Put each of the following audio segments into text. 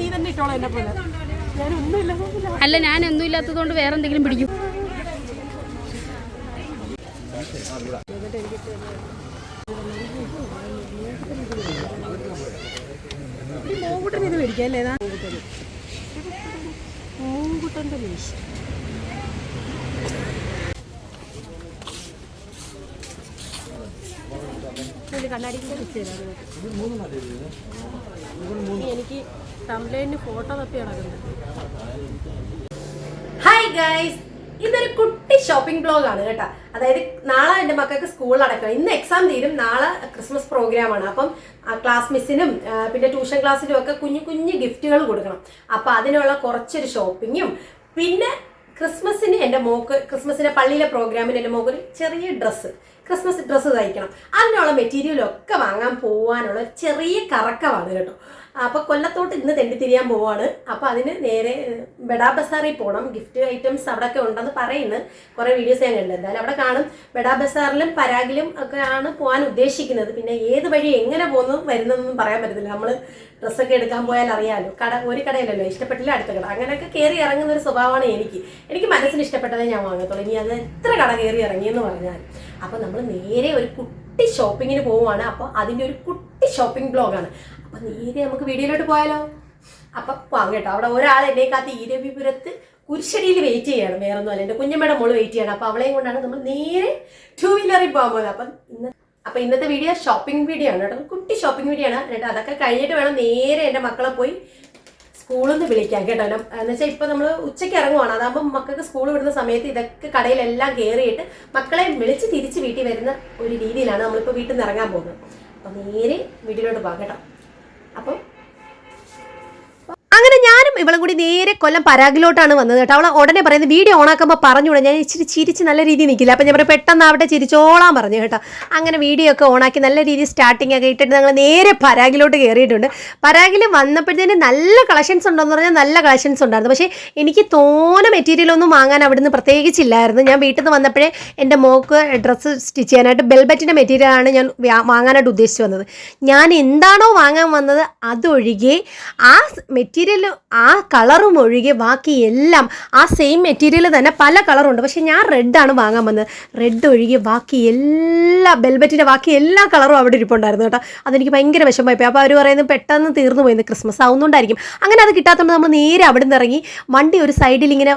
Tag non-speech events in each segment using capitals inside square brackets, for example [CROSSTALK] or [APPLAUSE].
നീ തന്നെ ഇട്ടോളാം എന്നെ പോലെ. അല്ല ഞാൻ ഒന്നും ഇല്ലാത്തതുകൊണ്ട് വേറെ എന്തെങ്കിലും പിടിക്കും. മോങ്കുട്ടൻ ഇത് മേടിക്കാം അല്ലേ? മോങ്കുട്ടൻ. മോങ്കുട്ടന്റെ മീശ. കണ്ണാടിക്കിന്റെ പിച്ച് എനിക്ക് ഫോട്ടോ ഹായ് ഗൈസ് ഇതൊരു കുട്ടി ഷോപ്പിംഗ് ബ്ലോഗ് ആണ് കേട്ടോ. അതായത് നാളെ എന്റെ മക്കൾക്ക് സ്കൂളിൽ അടക്കണം ഇന്ന് എക്സാം തീരും. നാളെ ക്രിസ്മസ് പ്രോഗ്രാം ആണ്. അപ്പം ക്ലാസ് മിസ്സിനും പിന്നെ ട്യൂഷൻ ക്ലാസ്സിലും ഒക്കെ കുഞ്ഞു കുഞ്ഞു ഗിഫ്റ്റുകൾ കൊടുക്കണം. അപ്പം അതിനുള്ള കുറച്ചൊരു ഷോപ്പിങ്ങും പിന്നെ ക്രിസ്മസിന് എന്റെ മോക്ക് ക്രിസ്മസിന്റെ പള്ളിയിലെ പ്രോഗ്രാമിന് എന്റെ മോക്ക് ഒരു ചെറിയ ഡ്രസ്സ് ക്രിസ്മസ് ഡ്രസ്സ് തയ്ക്കണം. അതിനുള്ള മെറ്റീരിയലൊക്കെ വാങ്ങാൻ പോവാനുള്ള ചെറിയ കറക്കമാണ് കേട്ടോ. അപ്പോൾ കൊല്ലത്തോട്ട് ഇന്ന് തെണ്ടിത്തിരിയാൻ പോവാണ്. അപ്പോൾ അതിന് നേരെ ബെഡാ ബസാറിൽ പോകണം ഗിഫ്റ്റ് ഐറ്റംസ് അവിടെയൊക്കെ ഉണ്ടെന്ന് പറയുന്നു. കുറേ വീഡിയോസ് ഞാൻ കണ്ടു എന്തായാലും അവിടെ കാണും. ബെഡാ ബസാറിലും പരാഗിലും ഒക്കെ ആണ് പോകാൻ ഉദ്ദേശിക്കുന്നത്. പിന്നെ ഏത് വഴി എങ്ങനെ പോകുന്നു വരുന്നതെന്നും പറയാൻ പറ്റത്തില്ല. നമ്മൾ ഡ്രസ്സൊക്കെ എടുക്കാൻ പോയാൽ അറിയാലോ. കട ഒരു കടയിലല്ലോ. ഇഷ്ടപ്പെട്ടില്ല അടുത്ത കട. അങ്ങനെയൊക്കെ കയറി ഇറങ്ങുന്ന ഒരു സ്വഭാവമാണ് എനിക്ക്. എനിക്ക് മനസ്സിന് ഇഷ്ടപ്പെട്ടതേ ഞാൻ വാങ്ങത്തുള്ളൂ. ഇനി അത് എത്ര കട കയറി ഇറങ്ങിയെന്ന് പറഞ്ഞാൽ അപ്പോൾ നമ്മൾ നേരെ ഒരു കുട്ടി ഷോപ്പിങ്ങിന് പോവുകയാണ്. അപ്പോൾ അതിന്റെ ഒരു കുട്ടി ഷോപ്പിംഗ് ബ്ലോഗാണ് അപ്പോൾ നേരെ നമുക്ക് വീഡിയോയിലോട്ട് പോയാലോ? അപ്പൊ വാങ്ങട്ടോ അവിടെ ഒരാൾ എന്നെ കാത്ത് ഈരവിപുരത്ത് കുരിശടിയിൽ വെയിറ്റ് ചെയ്യണം. വേറെ ഒന്നും അല്ല. എന്റെ കുഞ്ഞമ്മയുടെ മോൾ വെയിറ്റ് ചെയ്യണം. അപ്പൊ അവളെയും കൊണ്ടാണ് നമ്മൾ നേരെ ടൂ വീലറിൽ പോകാൻ പോകുന്നത്. അപ്പം ഇന്ന് അപ്പൊ ഇന്നത്തെ വീഡിയോ ഷോപ്പിംഗ് വീഡിയോ ആണ് കേട്ടോ. കുട്ടി ഷോപ്പിംഗ് വീഡിയോ ആണ്. കേട്ടോ അതൊക്കെ കഴിഞ്ഞിട്ട് വേണം നേരെ എന്റെ മക്കളെ പോയി സ്കൂളിൽ നിന്ന് വിളിക്കാം കേട്ടോ. എന്ന് വെച്ചാൽ ഇപ്പം നമ്മൾ ഉച്ചയ്ക്ക് ഇറങ്ങുവാണ്. അതാകുമ്പോൾ മക്കൾക്ക് സ്കൂൾ വിടുന്ന സമയത്ത് ഇതൊക്കെ കടയിലെല്ലാം കയറിയിട്ട് മക്കളെ വിളിച്ച് തിരിച്ച് വീട്ടിൽ വരുന്ന ഒരു രീതിയിലാണ് നമ്മളിപ്പോൾ വീട്ടിൽ നിന്ന് ഇറങ്ങാൻ പോകുന്നത്. അപ്പം നേരെ വീട്ടിലോട്ട് പോകാം കേട്ടോ. അപ്പം അങ്ങനെ ഞാനും ഇവളും കൂടി നേരെ കൊല്ലം പരാഗിലോട്ടാണ് വന്നത് കേട്ടോ. അവളെ ഉടനെ പറയുന്നത് വീഡിയോ ഓണാക്കുമ്പോൾ പറഞ്ഞുകൂടെ? ഞാൻ ഇച്ചിരി ചിരിച്ച് നല്ല രീതിയിൽ നിൽക്കില്ല അപ്പം ഞാൻ പറയും പെട്ടെന്ന് അവിടെ ചിരിച്ചോളാൻ പറഞ്ഞു കേട്ടോ. അങ്ങനെ വീഡിയോ ഒക്കെ ഓണാക്കി നല്ല രീതിയിൽ സ്റ്റാർട്ടിംഗ് ഒക്കെ ഇട്ടിട്ട് ഞങ്ങൾ നേരെ പരാഗിലോട്ട് കയറിയിട്ടുണ്ട് പരാഗിൽ വന്നപ്പോഴത്തേന് നല്ല കളക്ഷൻസ് ഉണ്ടെന്ന് പറഞ്ഞാൽ നല്ല കളക്ഷൻസ് ഉണ്ടായിരുന്നു. പക്ഷേ എനിക്ക് തോന മെറ്റീരിയൽ ഒന്നും വാങ്ങാൻ അവിടുന്ന് പ്രത്യേകിച്ചില്ലായിരുന്നു. ഞാൻ വീട്ടിൽ നിന്ന് വന്നപ്പോഴേ എന്റെ മോക്ക് ഡ്രസ്സ് സ്റ്റിച്ച് ചെയ്യാനായിട്ട് ബെൽബറ്റിന്റെ മെറ്റീരിയലാണ് ഞാൻ വാങ്ങാനായിട്ട് ഉദ്ദേശിച്ചു വന്നത്. ഞാൻ എന്താണോ വാങ്ങാൻ വന്നത് അതൊഴികെ ആ മെറ്റീരിയൽ ആ കളറും ഒഴികെ ബാക്കി എല്ലാം ആ സെയിം മെറ്റീരിയൽ തന്നെ പല കളറുണ്ട് പക്ഷേ ഞാൻ റെഡാണ് വാങ്ങാൻ വന്നത്. റെഡ് ഒഴികെ ബാക്കി എല്ലാ ബെൽബറ്റിന്റെ ബാക്കി എല്ലാ കളറും അവിടെ ഇരിപ്പുണ്ടായിരുന്നു കേട്ടോ. അതെനിക്ക് ഭയങ്കര വിഷമമായി പോയി അപ്പോൾ അവർ പറയുന്നത് പെട്ടെന്ന് തീർന്നു പോയിരുന്നു ക്രിസ്മസ് ആവുന്നുണ്ടായിരിക്കും അങ്ങനെ അത് കിട്ടാത്തതുകൊണ്ട് നമ്മൾ നേരെ അവിടെ നിന്ന് ഇറങ്ങി വണ്ടി ഒരു സൈഡിൽ ഇങ്ങനെ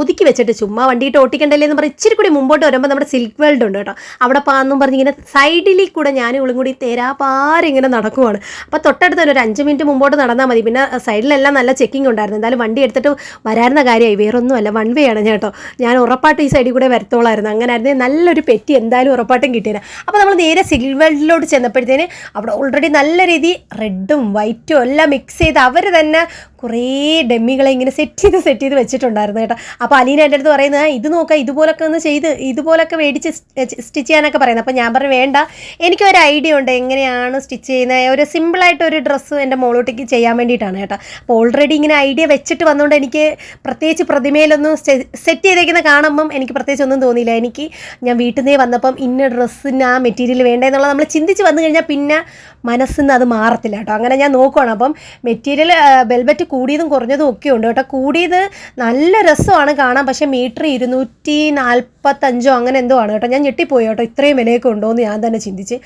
ഒതുക്കി വെച്ചിട്ട് ചുമ്മാ വണ്ടിയിട്ട് ഓട്ടിക്കണ്ടല്ലേ എന്ന് പറഞ്ഞ് ഇച്ചിരി കൂടി മുമ്പോട്ട് വരുമ്പോൾ നമ്മുടെ സിൽക്ക് വേൾഡ് ഉണ്ട് കേട്ടോ. അവിടെ പാന്നും പറഞ്ഞ് ഇങ്ങനെ സൈഡിൽ കൂടെ ഞാനും ഇവളും കൂടി തേരാപ്പാരം ഇങ്ങനെ നടക്കുവാണ്. അപ്പോൾ തൊട്ടടുത്ത് തന്നെ ഒരു അഞ്ച് മിനിറ്റ് മുമ്പോട്ട് നടന്നാൽ മതി. പിന്നെ സൈഡിലെല്ലാം നല്ല ചെക്കിംഗ് ഉണ്ടായിരുന്നു. എന്തായാലും വണ്ടി എടുത്തിട്ട് വരാരുന്ന കാര്യമായി. വേറൊന്നുമല്ല. വൺ വേ ആണ് കേട്ടോ. ഞാൻ ഉറപ്പായിട്ടും ഈ സൈഡിൽ കൂടെ വരത്തോളായിരുന്നു. അങ്ങനെ നല്ലൊരു പെറ്റി എന്തായാലും ഉറപ്പായിട്ടും കിട്ടിയത് അപ്പോൾ നമ്മൾ നേരെ സിൽക്ക് വേൾഡിലോട്ട് ചെന്നപ്പോഴത്തേന് അവിടെ ഓൾറെഡി നല്ല രീതി റെഡും വൈറ്റും എല്ലാം മിക്സ് ചെയ്ത് അവർ തന്നെ കുറേ ഡെമ്മികളെ ഇങ്ങനെ സെറ്റ് ചെയ്ത് സെറ്റ് ചെയ്ത് വെച്ചിട്ടുണ്ടായിരുന്നു കേട്ടോ. അപ്പോൾ അലീന എന്റെ അടുത്ത് പറയുന്നത് ഇത് നോക്കാം ഇതുപോലൊക്കെ ഒന്ന് ചെയ്ത് ഇതുപോലൊക്കെ മേടിച്ച് സ്റ്റിച്ച് ചെയ്യാനൊക്കെ പറയുന്നത് അപ്പോൾ ഞാൻ പറഞ്ഞു വേണ്ട. എനിക്കൊരു ഐഡിയ ഉണ്ട് എങ്ങനെയാണ് സ്റ്റിച്ച് ചെയ്യുന്നത്. ഒരു സിമ്പിളായിട്ട് ഒരു ഡ്രസ്സ് എന്റെ മോളോട്ടേക്ക് ചെയ്യാൻ വേണ്ടിയിട്ടാണ് കേട്ടോ. അപ്പോൾ ഓൾറെഡി ഇങ്ങനെ ഐഡിയ വെച്ചിട്ട് വന്നുകൊണ്ട് എനിക്ക് പ്രത്യേകിച്ച് പ്രതിമയിലൊന്നും സെറ്റ് ചെയ്തേക്കുന്ന കാണുമ്പം എനിക്ക് പ്രത്യേകിച്ച് ഒന്നും തോന്നിയില്ല. എനിക്ക് ഞാൻ വീട്ടിൽ നിന്നേ വന്നപ്പം ഇന്ന ഡ്രസ്സിന് ആ മെറ്റീരിയൽ വേണ്ടതെന്നുള്ളത് നമ്മൾ ചിന്തിച്ച് വന്നു കഴിഞ്ഞാൽ പിന്നെ മനസ്സിൽ അത് മാറത്തില്ല കേട്ടോ. അങ്ങനെ ഞാൻ നോക്കുകയാണ് അപ്പം മെറ്റീരിയൽ ബെൽബറ്റ് കൂടിയതും കുറഞ്ഞതും ഒക്കെ ഉണ്ട് കേട്ടോ. കൂടിയത് നല്ല രസമാണ്. കാണാൻ പക്ഷേ മീറ്റർ ഇരുന്നൂറ്റി നാൽപ്പത്തഞ്ചോ അങ്ങനെ എന്തോ ആണ് കേട്ടോ. ഞാൻ ഞെട്ടിപ്പോയി കേട്ടോ. ഇത്രയും വിലയൊക്കെ ഉണ്ടോ എന്ന് ഞാൻ തന്നെ ചിന്തിച്ച്.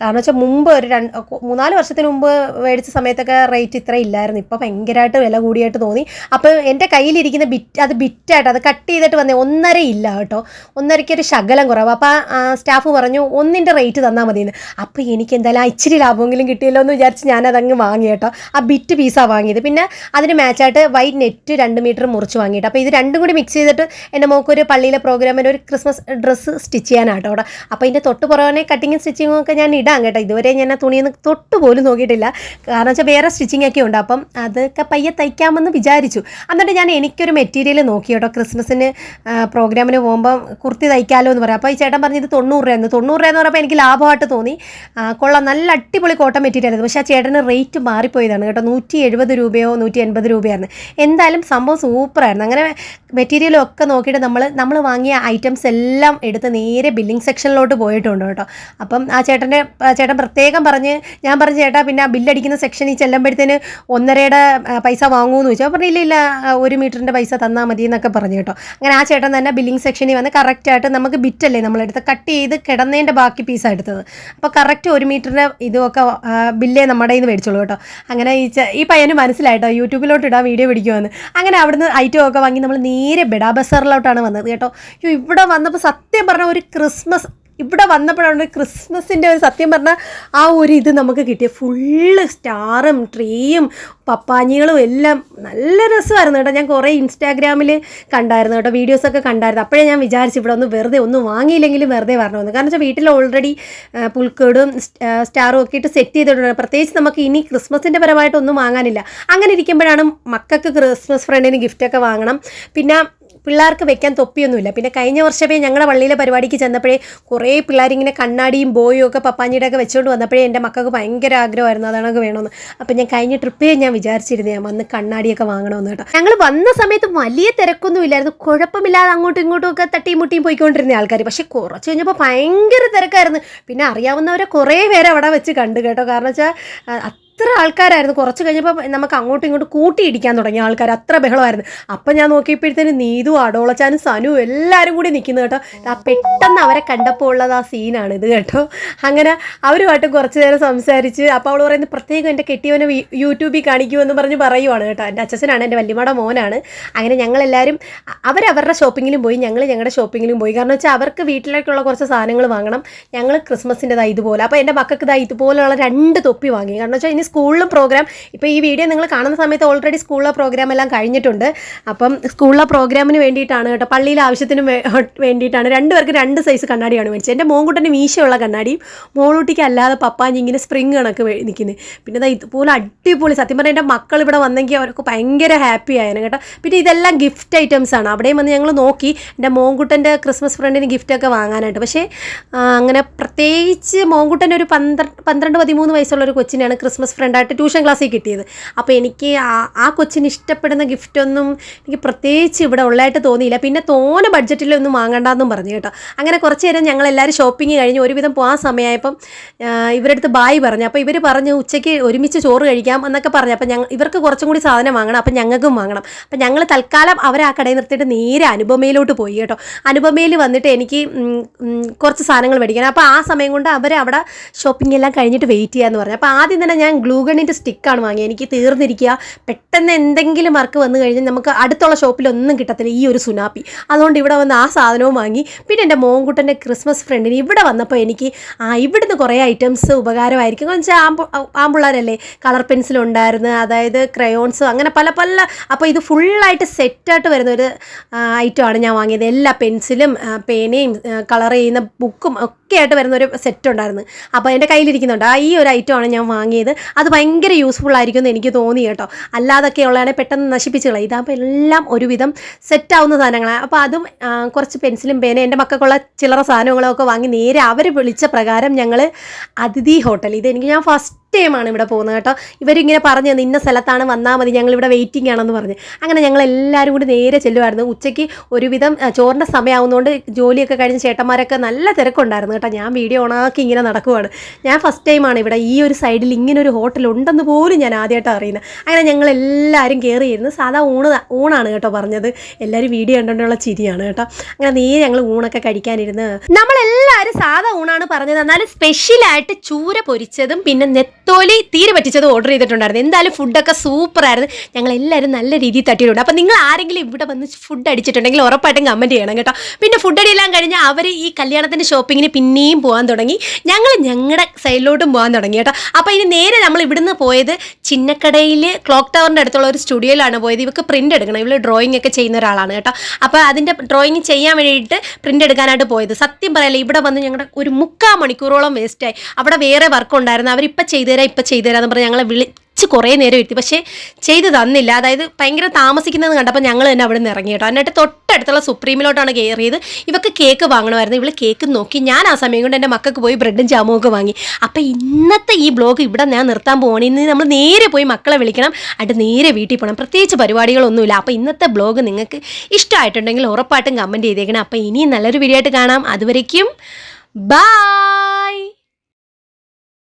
കാരണം വെച്ചാൽ മുമ്പ് ഒരു രണ്ട് മൂന്നാൽ വർഷത്തിന് മുമ്പ് മേടിച്ച സമയത്തൊക്കെ റേറ്റ് ഇത്ര ഇല്ലായിരുന്നു. ഇപ്പോൾ ഭയങ്കരമായിട്ട് വില കൂടിയായിട്ട് തോന്നി. അപ്പോൾ എന്റെ കയ്യിലിരിക്കുന്ന ബിറ്റ് അത് ബിറ്റായിട്ട് അത് കട്ട് ചെയ്തിട്ട് വന്നേ ഒന്നര ഇല്ല കേട്ടോ. ഒന്നരയ്ക്ക് ഒരു ശകലം കുറവ്. അപ്പോൾ സ്റ്റാഫ് പറഞ്ഞു ഒന്നിന്റെ റേറ്റ് തന്നാൽ മതിയെന്ന്. അപ്പോൾ എനിക്ക് എന്തായാലും ഇച്ചിരി ലാഭമെങ്കിലും കിട്ടിയല്ലോ എന്ന് വിചാരിച്ച് ഞാനതങ്ങ് വാങ്ങി കേട്ടോ. ആ ബിറ്റ് പീസാണ് വാങ്ങിയത്. പിന്നെ അതിന് മാച്ചായിട്ട് വൈറ്റ് നെറ്റ് രണ്ട് മീറ്റർ മുറിച്ച് വാങ്ങിയിട്ട്. അപ്പോൾ ഇത് രണ്ടും കൂടി മിക്സ് ചെയ്തിട്ട് എന്റെ മോക്കൊരു പള്ളിയിലെ പ്രോഗ്രാമിന് ഒരു ക്രിസ്മസ് ഡ്രസ്സ് സ്റ്റിച്ച് ചെയ്യാനാട്ടോ അവിടെ. അപ്പോൾ ഇതിന്റെ തൊട്ട് പുറമെ കട്ടിങ്ങും സ്റ്റിച്ചിങ്ങും ഒക്കെ ഞാൻ ഇടാം കേട്ടോ. ഇതുവരെ ഞാൻ ആ തുണിയൊന്നും തൊട്ട് പോലും നോക്കിയിട്ടില്ല. കാരണം വെച്ചാൽ വേറെ സ്റ്റിച്ചിങ് ഒക്കെ ഉണ്ട്. അപ്പം അതൊക്കെ പയ്യെ തയ്ക്കാമെന്ന് വിചാരിച്ചു. എന്നിട്ട് ഞാൻ എനിക്കൊരു മെറ്റീരിയൽ നോക്കി കേട്ടോ. ക്രിസ്മസിന് പ്രോഗ്രാമിന് പോകുമ്പോൾ കുർത്തി തയ്ക്കാമല്ലോ എന്ന് പറയാം. അപ്പോൾ ഈ ചേട്ടൻ പറഞ്ഞത് തൊണ്ണൂറ് രൂപയെന്ന്. തൊണ്ണൂറ് രൂപ എന്ന് പറഞ്ഞപ്പോൾ എനിക്ക് ലാഭമായിട്ട് തോന്നി. കൊള്ളാം. നല്ല അടിപൊളി കോട്ടൺ മെറ്റീരിയൽ ആയിരുന്നു. പക്ഷേ ആ ചേട്ടന് റേറ്റ് മാറിപ്പോയതാണ് കേട്ടോ. നൂറ്റി എഴുപത് രൂപയോ നൂറ്റി എൺപത് രൂപയായിരുന്നു എന്തായാലും സംഭവം സൂപ്പറായിരുന്നു അങ്ങനെ മെറ്റീരിയലും ഒക്കെ നോക്കിയിട്ട് നമ്മൾ നമ്മൾ വാങ്ങിയ ഐറ്റംസ് എല്ലാം എടുത്ത് നേരെ ബില്ലിംഗ് സെക്ഷനിലോട്ട് പോയിട്ടുണ്ട് കേട്ടോ. അപ്പം ആ ചേട്ടന്റെ ചേട്ടൻ പ്രത്യേകം പറഞ്ഞ് ഞാൻ പറഞ്ഞു ചേട്ടാ പിന്നെ ആ ബില്ലടിക്കുന്ന സെക്ഷനിൽ ചെല്ലുമ്പോഴത്തേന് ഒന്നരയുടെ പൈസ വാങ്ങുമെന്ന് ചോദിച്ചു. അപ്പോൾ ഇല്ല ഇല്ല ഒരു മീറ്ററിന്റെ പൈസ തന്നാൽ മതി എന്നൊക്കെ പറഞ്ഞു കേട്ടോ. അങ്ങനെ ആ ചേട്ടൻ തന്നെ ബില്ലിംഗ് സെക്ഷനിൽ വന്ന് കറക്റ്റായിട്ട് നമുക്ക് ബിറ്റല്ലേ നമ്മളെടുത്ത് കട്ട് ചെയ്ത് കിടന്നതിന്റെ ബാക്കി പീസാണ് എടുത്തത്. അപ്പോൾ കറക്റ്റ് ഒരു മീറ്ററിന്റെ ഇതുമൊക്കെ ബില്ലേ നമ്മുടെ കയ്യിൽ നിന്ന് മേടിച്ചോളൂ കേട്ടോ. അങ്ങനെ ഈ ഈ പയ്യന് മനസ്സിലായിട്ടോ യൂട്യൂബിലോട്ട് ഇടാൻ വീഡിയോ പിടിക്കുമെന്ന് അങ്ങനെ അവിടുന്ന് ഐറ്റം ഒക്കെ വാങ്ങി നമ്മൾ നേരെ ബെഡാ ബസാറിലോട്ടാണ് വന്നത് കേട്ടോ. ഇവിടെ വന്നപ്പോൾ സത്യം പറഞ്ഞ ഒരു ക്രിസ്മസ് ഇവിടെ വന്നപ്പോഴാണ് ക്രിസ്മസിന്റെ ഒരു സത്യം പറഞ്ഞാൽ ആ ഒരു ഇത് നമുക്ക് കിട്ടിയ ഫുള്ള് സ്റ്റാറും ട്രീയും പപ്പാഞ്ഞികളും എല്ലാം നല്ല രസമായിരുന്നു കേട്ടോ. ഞാൻ കുറേ ഇൻസ്റ്റാഗ്രാമിൽ കണ്ടായിരുന്നു കേട്ടോ വീഡിയോസൊക്കെ കണ്ടായിരുന്നു. അപ്പോഴേ ഞാൻ വിചാരിച്ചു ഇവിടെ ഒന്ന് വെറുതെ ഒന്നും വാങ്ങിയില്ലെങ്കിലും വെറുതെ വരണമെന്ന് കാരണം വെച്ചാൽ വീട്ടിൽ ഓൾറെഡി പുൽക്കേടും സ്റ്റാറും ഒക്കെ ഇട്ട് സെറ്റ് ചെയ്തിട്ടുണ്ട്. പ്രത്യേകിച്ച് നമുക്ക് ഇനി ക്രിസ്മസിന്റെ പരമായിട്ടൊന്നും വാങ്ങാനില്ല. അങ്ങനെ ഇരിക്കുമ്പോഴാണ് മക്കൾക്ക് ക്രിസ്മസ് ഫ്രണ്ടിന് ഗിഫ്റ്റൊക്കെ വാങ്ങണം. പിന്നെ പിള്ളേർക്ക് വെക്കാൻ തൊപ്പിയൊന്നുമില്ല. പിന്നെ കഴിഞ്ഞ വർഷമേ ഞങ്ങളുടെ പള്ളിയിലെ പരിപാടിക്ക് ചെന്നപ്പോഴേ കുറേ പിള്ളേരിങ്ങനെ കണ്ണാടിയും ബോയും ഒക്കെ പപ്പാഞ്ഞിയുടെ ഒക്കെ വെച്ചുകൊണ്ട് വന്നപ്പോഴേ എന്റെ മക്കൾക്ക് ഭയങ്കര ആഗ്രഹമായിരുന്നു അതാണൊക്കെ വേണമെന്ന് അപ്പം ഞാൻ കഴിഞ്ഞ ട്രിപ്പേ ഞാൻ വിചാരിച്ചിരുന്നു ഞാൻ വന്ന് കണ്ണാടിയൊക്കെ വാങ്ങണമെന്ന് കേട്ടോ. ഞങ്ങൾ വന്ന സമയത്ത് വലിയ തിരക്കൊന്നും ഇല്ലായിരുന്നു. കുഴപ്പമില്ലാതെ അങ്ങോട്ടും ഇങ്ങോട്ടും ഒക്കെ തട്ടിയും മുട്ടിയും പോയിക്കൊണ്ടിരുന്ന ആൾക്കാർ പക്ഷേ കുറച്ച് കഴിഞ്ഞപ്പോൾ ഭയങ്കര തിരക്കായിരുന്നു. പിന്നെ അറിയാവുന്നവരെ കുറേ പേരെ അവിടെ വെച്ച് കണ്ടു കേട്ടോ. കാരണം വെച്ചാൽ അത്ര ആൾക്കാരായിരുന്നു. കുറച്ച് കഴിഞ്ഞപ്പോൾ നമുക്ക് അങ്ങോട്ടും ഇങ്ങോട്ടും കൂട്ടിയിടിക്കാൻ തുടങ്ങിയ ആൾക്കാർ അത്ര ബഹളമായിരുന്നു. അപ്പം ഞാൻ നോക്കിയപ്പോഴത്തേന് നീതു അടോളച്ചാനും സനു എല്ലാവരും കൂടി നിൽക്കുന്നത് കേട്ടോ. ആ പെട്ടെന്ന് അവരെ കണ്ടപ്പോൾ ഉള്ളത് ആ സീനാണ് ഇത് കേട്ടോ. അങ്ങനെ അവരുമായിട്ട് കുറച്ച് നേരം സംസാരിച്ച് അപ്പോൾ അവൾ പറയുന്നത് പ്രത്യേകം എന്റെ കെട്ടിയവനെ യൂട്യൂബിൽ കാണിക്കുമെന്ന് പറഞ്ഞ് പറയുവാണ് കേട്ടോ. എന്റെ അച്ഛനാണ് എന്റെ വല്യമ്മയുടെ മോനാണ്. അങ്ങനെ ഞങ്ങളെല്ലാവരും അവരവരുടെ ഷോപ്പിങ്ങിലും പോയി ഞങ്ങൾ ഞങ്ങളുടെ ഷോപ്പിങ്ങിലും പോയി. കാരണം വെച്ചാൽ അവർക്ക് വീട്ടിലേക്കുള്ള കുറച്ച് സാധനങ്ങൾ വാങ്ങണം. ഞങ്ങൾ ക്രിസ്മസിന്റെതായി ഇതുപോലെ. അപ്പോൾ എന്റെ മക്കൾക്ക് ഇതാ ഇതുപോലെയുള്ള രണ്ട് തൊപ്പി വാങ്ങി. കാരണം വെച്ചാൽ ഇനി സ്കൂളിലും പ്രോഗ്രാം ഇപ്പോൾ ഈ വീഡിയോ നിങ്ങൾ കാണുന്ന സമയത്ത് ഓൾറെഡി സ്കൂളിലെ പ്രോഗ്രാം എല്ലാം കഴിഞ്ഞിട്ടുണ്ട്. അപ്പം സ്കൂളിലെ പ്രോഗ്രാമിന് വേണ്ടിയിട്ടാണ് കേട്ടോ പള്ളിയിലെ ആവശ്യത്തിന് [LAUGHS] വേണ്ടിയിട്ടാണ് രണ്ടുപേർക്ക് രണ്ട് സൈസ് കണ്ണാടിയാണ് മേടിച്ചത്. എന്റെ മോൻകുട്ടന്റെ മീശയുള്ള കണ്ണാടിയും മോളൂട്ടിക്ക് അല്ലാതെ പപ്പാഞ്ഞ് ഇങ്ങനെ സ്പ്രിങ് കണക്ക് നിൽക്കുന്നത് പിന്നെ ഇതാ ഇതുപോലെ അടിപൊളി സത്യം പറഞ്ഞാൽ എന്റെ മക്കൾ ഇവിടെ വന്നെങ്കിൽ അവർക്ക് ഭയങ്കര ഹാപ്പി ആയിരുന്നു കേട്ടോ. പിന്നെ ഇതെല്ലാം ഗിഫ്റ്റ് ഐറ്റംസ് ആണ്. അവിടെയും വന്ന് ഞങ്ങൾ നോക്കി എന്റെ മോൻകുട്ടന്റെ ക്രിസ്മസ് ഫ്രണ്ടിന് ഗിഫ്റ്റൊക്കെ വാങ്ങാനായിട്ട്. പക്ഷേ അങ്ങനെ പ്രത്യേകിച്ച് മോൻകുട്ടന്റെ ഒരു പന്ത്രണ്ട് പന്ത്രണ്ട് പതിമൂന്ന് വയസ്സുള്ള ഒരു കൊച്ചിനാണ് ക്രിസ്മസ് ഫ്രണ്ടായിട്ട് ട്യൂഷൻ ക്ലാസ്സിൽ കിട്ടിയത്. അപ്പോൾ എനിക്ക് ആ- കൊച്ചിന് ഇഷ്ടപ്പെടുന്ന ഗിഫ്റ്റൊന്നും എനിക്ക് പ്രത്യേകിച്ച് ഇവിടെ ഉള്ളതായിട്ട് തോന്നിയില്ല. പിന്നെ തോനെ ബഡ്ജറ്റിലൊന്നും വാങ്ങണ്ടെന്നും പറഞ്ഞു കേട്ടോ. അങ്ങനെ കുറച്ച് നേരം ഞങ്ങൾ എല്ലാവരും ഷോപ്പിംഗ് കഴിഞ്ഞ് ഒരുവിധം പോകാൻ സമയമായപ്പം ആ, ഇവരുടെ അടുത്ത് ബായ് പറഞ്ഞു. അപ്പോൾ ഇവർ പറഞ്ഞു ഉച്ചയ്ക്ക് ഒരുമിച്ച് ചോറ് കഴിക്കാം എന്നൊക്കെ പറഞ്ഞു. അപ്പോൾ ഞങ്ങൾ ഇവർക്ക് കുറച്ചും കൂടി സാധനം വാങ്ങണം. അപ്പം ഞങ്ങൾക്കും വാങ്ങണം. അപ്പം ഞങ്ങൾ തൽക്കാലം അവരെ ആ കടയിൽ നിർത്തിയിട്ട് നേരെ അനുപമയിലോട്ട് പോയി കേട്ടോ. അനുപമയിൽ വന്നിട്ട് എനിക്ക് കുറച്ച് സാധനങ്ങൾ മേടിക്കണം അപ്പോൾ ആ സമയം കൊണ്ട് അവർ അവിടെ ഷോപ്പിംഗ് എല്ലാം കഴിഞ്ഞിട്ട് വെയിറ്റ് ചെയ്യാമെന്ന് പറഞ്ഞു. അപ്പോൾ ആദ്യം തന്നെ ഞാൻ ഗ്ലൂഗണിന്റെ സ്റ്റിക്കാണ് വാങ്ങിയത് എനിക്ക് തീർന്നിരിക്കുക. പെട്ടെന്ന് എന്തെങ്കിലും വർക്ക് വന്നു കഴിഞ്ഞാൽ നമുക്ക് അടുത്തുള്ള ഷോപ്പിലൊന്നും കിട്ടത്തില്ല. ഈ ഒരു സുനാപ്പി അതുകൊണ്ട് ഇവിടെ വന്ന് ആ സാധനവും വാങ്ങി. പിന്നെ എന്റെ മോൻകുട്ടന്റെ ക്രിസ്മസ് ഫ്രണ്ടിന് ഇവിടെ വന്നപ്പോൾ എനിക്ക് ആ ഇവിടുന്ന് കുറേ ഐറ്റംസ് ഉപകാരമായിരിക്കും. എന്ന് വെച്ചാൽ ആമ്പു ആമ്പിള്ളേരല്ലേ? കളർ പെൻസിലുണ്ടായിരുന്നു. അതായത് ക്രയോൺസ് അങ്ങനെ പല പല. അപ്പോൾ ഇത് ഫുള്ളായിട്ട് സെറ്റായിട്ട് വരുന്ന ഒരു ഐറ്റമാണ് ഞാൻ വാങ്ങിയത്. എല്ലാ പെൻസിലും പേനയും കളർ ചെയ്യുന്ന ബുക്കും ഒക്കെ ആയിട്ട് വരുന്ന ഒരു സെറ്റ് ഉണ്ടായിരുന്നു അപ്പോൾ എന്റെ കയ്യിലിരിക്കുന്നുണ്ട്. ആ ഈ ഒരു ഐറ്റമാണ് ഞാൻ വാങ്ങിയത്. അത് ഭയങ്കര യൂസ്ഫുൾ ആയിരിക്കും എന്ന് എനിക്ക് തോന്നി കേട്ടോ. അല്ലാതൊക്കെ ഉള്ളതാണെങ്കിൽ പെട്ടെന്ന് നശിപ്പിച്ച് കളയും. ഇതാകുമ്പോൾ എല്ലാം ഒരുവിധം സെറ്റാവുന്ന സാധനങ്ങളാണ് അപ്പോൾ അതും കുറച്ച് പെൻസിലും പേന എന്റെ മക്കൾക്കുള്ള ചില്ലറ സാധനങ്ങളൊക്കെ വാങ്ങി നേരെ അവർ വിളിച്ച പ്രകാരം ഞങ്ങൾ അതിഥി ഹോട്ടൽ. ഇത് എനിക്ക് ഞാൻ ഫസ്റ്റ് ടൈമാണ് ഇവിടെ പോകുന്നത് കേട്ടോ. ഇവരിങ്ങനെ പറഞ്ഞ് തന്നു, ഇന്ന സ്ഥലത്താണ് വന്നാൽ മതി ഞങ്ങൾ ഇവിടെ വെയിറ്റിംഗ് ആണെന്ന് പറഞ്ഞ്. അങ്ങനെ ഞങ്ങൾ എല്ലാവരും കൂടി നേരെ ചെല്ലുമായിരുന്നു ഉച്ചയ്ക്ക് ഒരുവിധം ചോറിന്റെ സമയമാവുന്നതുകൊണ്ട് ജോലിയൊക്കെ കഴിഞ്ഞ് ചേട്ടന്മാരൊക്കെ നല്ല തിരക്കുണ്ടായിരുന്നു കേട്ടോ. ഞാൻ വീഡിയോ ഓണാക്കി ഇങ്ങനെ നടക്കുവാണ്. ഞാൻ ഫസ്റ്റ് ടൈമാണ് ഇവിടെ ഈ ഒരു സൈഡിൽ ഇങ്ങനെ ഒരു ഹോട്ടൽ ഉണ്ടെന്ന് പോലും ഞാൻ ആദ്യമായിട്ടാണ് അറിയുന്നത്. അങ്ങനെ ഞങ്ങൾ എല്ലാവരും കയറിയിരുന്നു സാധാ ഊണ് ഊണാണ് കേട്ടോ പറഞ്ഞത്. എല്ലാവരും വീഡിയോ കണ്ടുകൊണ്ടുള്ള ചിരിയാണ് കേട്ടോ. അങ്ങനെ നേരെ ഞങ്ങൾ ഊണൊക്കെ കഴിക്കാനിരുന്ന്. നമ്മളെല്ലാവരും സാധാ ഊണാണ് പറഞ്ഞത്. എന്നാലും സ്പെഷ്യലായിട്ട് ചൂര പൊരിച്ചതും പിന്നെ നെത്തോലി തീരെ പറ്റിച്ചത് ഓർഡർ ചെയ്തിട്ടുണ്ടായിരുന്നു. എന്തായാലും ഫുഡൊക്കെ സൂപ്പറായിരുന്നു ഞങ്ങൾ എല്ലാവരും നല്ല രീതിയിൽ തട്ടിയിട്ടുണ്ട്. അപ്പോൾ നിങ്ങൾ ആരെങ്കിലും ഇവിടെ വന്ന് ഫുഡ് അടിച്ചിട്ടുണ്ടെങ്കിൽ ഉറപ്പായിട്ടും കമന്റ് ചെയ്യണം കേട്ടോ. പിന്നെ ഫുഡ് അടിയെല്ലാം കഴിഞ്ഞാൽ അവർ ഈ കല്യാണത്തിന്റെ ഷോപ്പിങ്ങിന് പിന്നെയും പോകാൻ തുടങ്ങി. ഞങ്ങൾ ഞങ്ങളുടെ സൈഡിലോട്ടും പോകാൻ തുടങ്ങി കേട്ടോ. അപ്പോൾ ഇനി നേരെ നമ്മൾ ഇവിടുന്ന് പോയത് ചിന്നക്കടയിൽ ക്ലോക്ക് ടവറിന്റെ അടുത്തുള്ള ഒരു സ്റ്റുഡിയോയിലാണ് പോയത്. ഇവർക്ക് പ്രിന്റ് എടുക്കണം. ഇവർ ഡ്രോയിങ് ഒക്കെ ചെയ്യുന്ന ഒരാളാണ് കേട്ടോ. അപ്പോൾ അതിന്റെ ഡ്രോയിങ് ചെയ്യാൻ വേണ്ടിയിട്ട് പ്രിന്റ് എടുക്കാനായിട്ട് പോയത്. സത്യം പറയല്ലേ ഇവിടെ വന്ന് ഞങ്ങളുടെ ഒരു മുക്കാൽ മണിക്കൂറോളം വേസ്റ്റായി അവിടെ വേറെ വർക്ക് ഉണ്ടായിരുന്നു. അവരിപ്പോൾ ചെയ്തു തരാം ഇപ്പം ചെയ്തു തരാമെന്ന് പറഞ്ഞ് ഞങ്ങളെ വിളിച്ച് കുറേ നേരം ഇരുത്തി. പക്ഷേ ചെയ്ത് തന്നില്ല. അതായത് ഭയങ്കര താമസിക്കുന്നത് കണ്ടപ്പോൾ ഞങ്ങൾ തന്നെ അവിടെ നിന്ന് ഇറങ്ങി കേട്ടോ. എന്നിട്ട് തൊട്ടടുത്തുള്ള സുപ്രീമിലോട്ടാണ് കയറിയത്. ഇവക്ക് കേക്ക് വാങ്ങണമായിരുന്നു. ഇവൾ കേക്ക് നോക്കി. ഞാൻ ആ സമയം കൊണ്ട് എന്റെ മക്കൾക്ക് പോയി ബ്രെഡും ജാമും ഒക്കെ വാങ്ങി. അപ്പം ഇന്നത്തെ ഈ ബ്ലോഗ് ഇവിടെ ഞാൻ നിർത്താൻ പോവാണ്. ഇന്ന് നമ്മൾ നേരെ പോയി മക്കളെ വിളിക്കണം. അത് നേരെ വീട്ടിൽ പോകണം പ്രത്യേകിച്ച് പരിപാടികളൊന്നുമില്ല. അപ്പോൾ ഇന്നത്തെ ബ്ലോഗ് നിങ്ങൾക്ക് ഇഷ്ടമായിട്ടുണ്ടെങ്കിൽ ഉറപ്പായിട്ടും കമന്റ് ചെയ്തേക്കണം. അപ്പോൾ ഇനിയും നല്ലൊരു വീഡിയോ ആയിട്ട് കാണാം. അതുവരേക്കും ബൈ